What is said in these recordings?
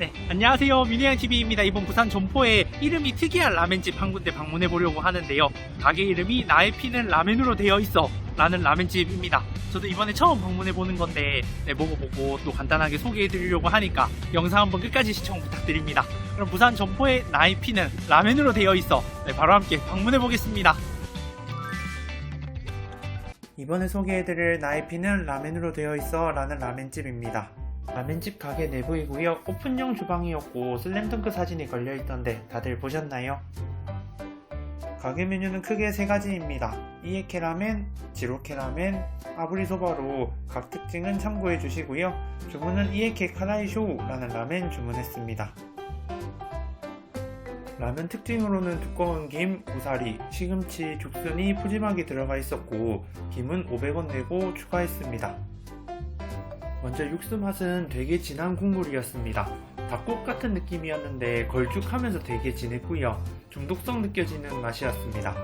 네, 안녕하세요. 미니양TV입니다. 이번 부산 점포에 이름이 특이한 라멘집 한 군데 방문해 보려고 하는데요. 가게 이름이 나의 피는 라멘으로 되어 있어 라는 라멘집입니다. 저도 이번에 처음 방문해 보는 건데 네, 먹어보고 또 간단하게 소개해 드리려고 하니까 영상 한번 끝까지 시청 부탁드립니다. 그럼 부산 점포에 나의 피는 라멘으로 되어 있어 네, 바로 함께 방문해 보겠습니다. 이번에 소개해드릴 나의 피는 라멘으로 되어 있어 라는 라멘집입니다. 라멘집 가게 내부이고요. 오픈형 주방이었고 슬램덩크 사진이 걸려있던데 다들 보셨나요? 가게 메뉴는 크게 세 가지입니다. 이에케 라멘, 지로케 라멘, 아브리 소바로 각 특징은 참고해 주시고요. 주문은 이에케 카라이쇼라는 라멘 주문했습니다. 라면 특징으로는 두꺼운 김, 고사리, 시금치, 죽순이 푸짐하게 들어가 있었고 김은 500원 내고 추가했습니다. 먼저 육수 맛은 되게 진한 국물이었습니다. 닭국 같은 느낌이었는데 걸쭉하면서 되게 진했고요. 중독성 느껴지는 맛이었습니다.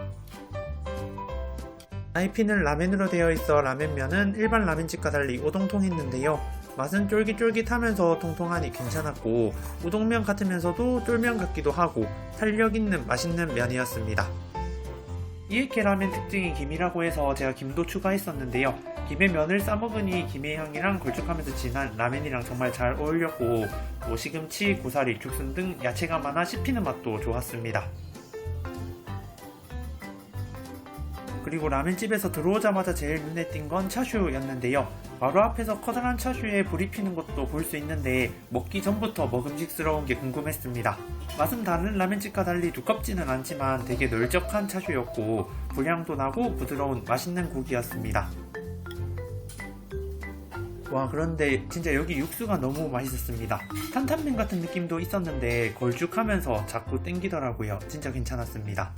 아이피는 라멘으로 되어 있어 라멘면은 일반 라멘집과 달리 오동통했는데요. 맛은 쫄깃쫄깃하면서 통통하니 괜찮았고 우동면 같으면서도 쫄면 같기도 하고 탄력 있는 맛있는 면이었습니다. 이에케 라멘 특징이 김이라고 해서 제가 김도 추가했었는데요. 김에 면을 싸먹으니 김의 향이랑 걸쭉하면서 진한 라멘이랑 정말 잘 어울렸고 뭐 시금치, 고사리, 죽순 등 야채가 많아 씹히는 맛도 좋았습니다. 그리고 라멘집에서 들어오자마자 제일 눈에 띈 건 차슈였는데요. 바로 앞에서 커다란 차슈에 불이 피는 것도 볼 수 있는데 먹기 전부터 먹음직스러운 게 궁금했습니다. 맛은 다른 라멘집과 달리 두껍지는 않지만 되게 널쩍한 차슈였고 불향도 나고 부드러운 맛있는 고기였습니다. 와 그런데 진짜 여기 육수가 너무 맛있었습니다. 탄탄면 같은 느낌도 있었는데 걸쭉하면서 자꾸 땡기더라고요. 진짜 괜찮았습니다.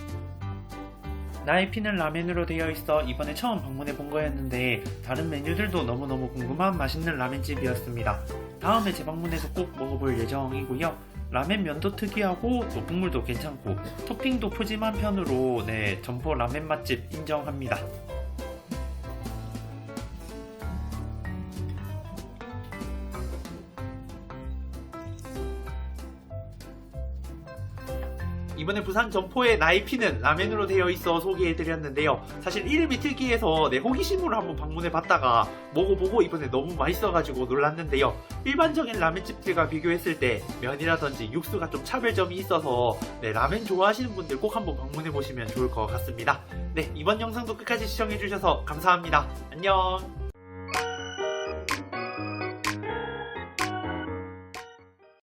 나의 피는 라멘으로 되어 있어 이번에 처음 방문해 본 거였는데 다른 메뉴들도 너무너무 궁금한 맛있는 라멘집이었습니다. 다음에 재방문해서 꼭 먹어볼 예정이고요. 라멘 면도 특이하고 또 국물도 괜찮고 토핑도 푸짐한 편으로 네 점포 라멘 맛집 인정합니다. 이번에 부산 점포의 나의 피는 라멘으로 되어 있어 소개해드렸는데요. 사실 이름이 특이해서 내 호기심으로 한번 방문해봤다가 먹어보고 이번에 너무 맛있어가지고 놀랐는데요. 일반적인 라멘집들과 비교했을 때 면이라든지 육수가 좀 차별점이 있어서 네, 라멘 좋아하시는 분들 꼭 한번 방문해보시면 좋을 것 같습니다. 네, 이번 영상도 끝까지 시청해주셔서 감사합니다. 안녕!